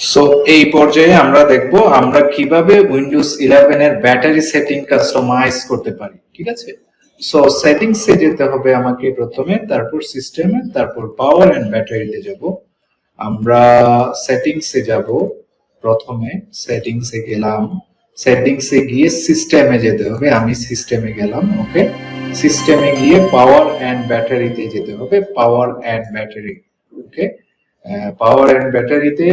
So এই পর্যায়ে আমরা দেখব আমরা কীভাবে উইন্ডোজ ইলেভেন এর ব্যাটারি সেটিং কাস্টমাইজ করতে পারি, ঠিক আছে? সো সেটিংস এ যেতে হবে আমাকে প্রথমে, তারপর সিস্টেমে তারপর পাওয়ার এন্ড ব্যাটারিতে যাব। আমরা সেটিংস এ যাব, প্রথমে সেটিংস এ গেলাম। সেটিংস এ গিয়ে সিস্টেমে যেতে হবে, আমি সিস্টেমে গেলাম ওকে সিস্টেমে গিয়ে পাওয়ার এন্ড ব্যাটারিতে যেতে হবে power and battery okay power and ব্যাটারিতে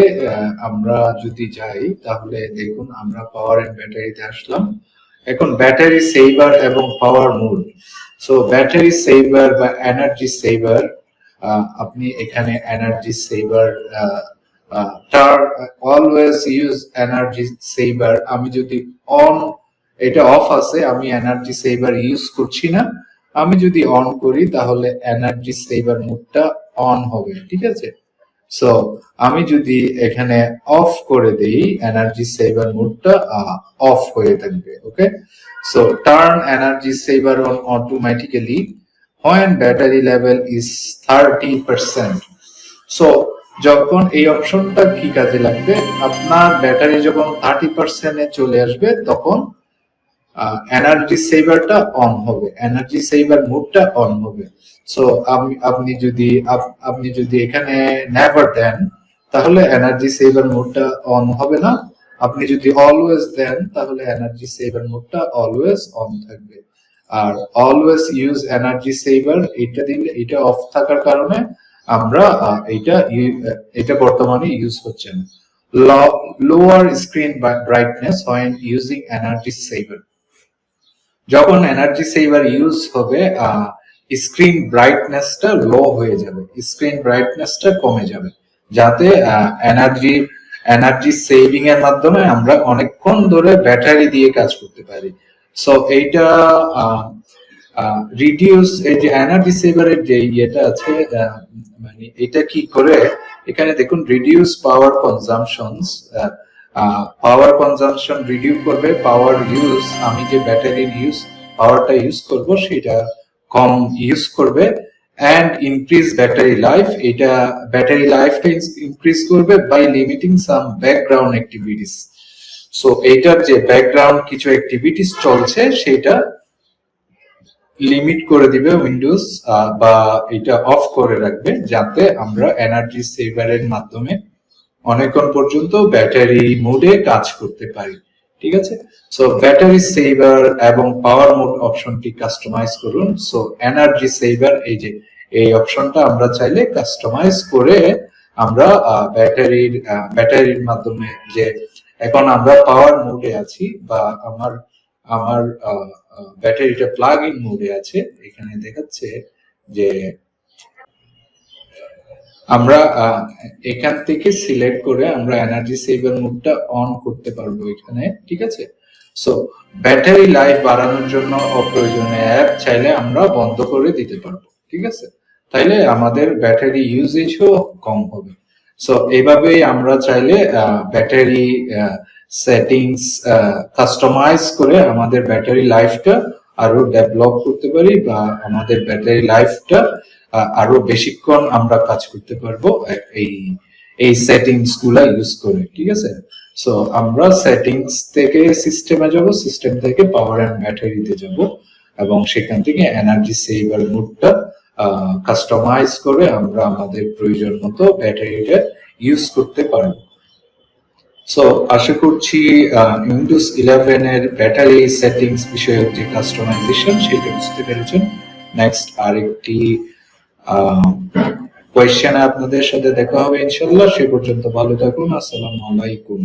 আমরা যদি যাই, তাহলে দেখুন আমরা পাওয়ার এন্ড ব্যাটারিতে আসলাম। এখন ব্যাটারি সেভার এবং power mode so battery saver বা এনার্জি সেভার আপনি এখানে এনার্জি সেভার টার অলওয়েজ ইউজ এনার্জি সেভার আমি যদি অন এটা অফ আছে, আমি এনার্জি সেভার ইউজ করছি না। আমি যদি অন করি, তাহলে এনার্জি সেভার মোডটা অন হবে, ঠিক আছে? সো আমি যদি এখানে অফ করে দেই এনার্জি সেভার মোডটা অফ হয়ে থাকবে, okay? So turn energy saver on automatically when battery level is 30% so যখন এই অপশনটা কি কাজে লাগবে? আপনার ব্যাটারি যখন থার্টি পার্সেন্টে চলে আসবে, তখন এনার্জি সেভারটা অন হবে এনার্জি সেভার মোডটা অন হবে। সো আপনি যদি, আপ- আপনি যদি এখানে নেভার দেন, তাহলে এনার্জি সেভার মোডটা অন হবে না। আপনি যদি অলওয়েজ দেন, তাহলে এনার্জি সেভার মোডটা অলওয়েজ অন থাকবে। আর অলওয়েজ ইউজ এনার্জি সেভার এটা দিলে এটা অফ থাকার কারণে আমরা এটা এটা বর্তমানে ইউজ হচ্ছে না। Lower screen brightness when using energy saver যখন এনার্জি সেভার ইউজ হবে স্ক্রিন ব্রাইটনেসটা লো হয়ে যাবে। স্ক্রিন ব্রাইটনেসটা কমে যাবে। যাতে এনার্জি এনার্জি সেভিং এর মাধ্যমে আমরা অনেকক্ষণ ধরে ব্যাটারি দিয়ে কাজ করতে পারি। সো এইটা রিডিউস এই যে এনার্জি সেভারের যে ইয়েটা আছে মানে এটা কি করে, এখানে দেখুন রিডিউস পাওয়ার কনজামশনস পাওয়ার কনজামশন রিডিউ করবে পাওয়ার ইউজ আমি যে ব্যাটারির ইউজ পাওয়ারটা ইউজ করব, সেটা কম ইউজ করবে অ্যান্ড ইনক্রিজ ব্যাটারি লাইফ এটা ব্যাটারি লাইফটা ইনক্রিজ করবে by limiting some background activities so এইটার যে ব্যাকগ্রাউন্ড কিছু অ্যাক্টিভিটিস চলছে, সেটা লিমিট করে দিবে উইন্ডোজ বা এটা অফ করে রাখবে, যাতে আমরা এনার্জি সেভারের মাধ্যমে অনেকক্ষণ পর্যন্ত ব্যাটারি মোডে কাজ করতে পারি, ঠিক আছে? সো ব্যাটারি সেভার এবং পাওয়ার মোড অপশনটি কাস্টমাইজ করুন। সো এনার্জি সেভার এই যে, এই অপশনটা আমরা চাইলে কাস্টমাইজ করে আমরা ব্যাটারির ব্যাটারির মাধ্যমে যে, এখন আমরা পাওয়ার মোডে আছি বা আমার আমার ব্যাটারিটা প্লাগ ইন মোডে আছে, এখানে দেখাচ্ছে যে আমরা এখান থেকে সিলেক্ট করে আমরা এনার্জি সেভার মোডটা অন করতে পারব এখানে, ঠিক আছে? সো ব্যাটারি লাইফ বাড়ানোর জন্য অপ্রয়োজনীয় অ্যাপ চাইলে আমরা বন্ধ করে দিতে পারব, ঠিক আছে? তাইলে আমাদের ব্যাটারি ইউজেজও কম হবে। সো এইভাবেই আমরা চাইলে ব্যাটারি সেটিংস কাস্টমাইজ করে আমাদের ব্যাটারি লাইফটা আরও ডেভেলপ করতে পারি বা আমাদের ব্যাটারি লাইফটা আরও বেশিক্ষণ আমরা কাজ করতে পারব। এই এই সেটিংসগুলা ইউজ করে, ঠিক আছে? সো আমরা সেটিংস থেকে সিস্টেমে যাব সিস্টেম থেকে পাওয়ার অ্যান্ড ব্যাটারিতে যাব এবং সেখান থেকে এনার্জি সেভার মোডটা কাস্টমাইজ করে আমরা আমাদের প্রয়োজন মতো ব্যাটারিটা ইউজ করতে পারব। সো আশা করছি উইন্ডোজ ইলেভেন এর ব্যাটারি সেটিংস বিষয়ক যে কাস্টমাইজেশন সেটা বুঝতে পেরেছেন। নেক্সট আরেকটি কোয়েশ্চেনে আপনাদের সাথে দেখা হবে ইনশাল্লাহ সে পর্যন্ত ভালো থাকুন। আসসালামু আলাইকুম।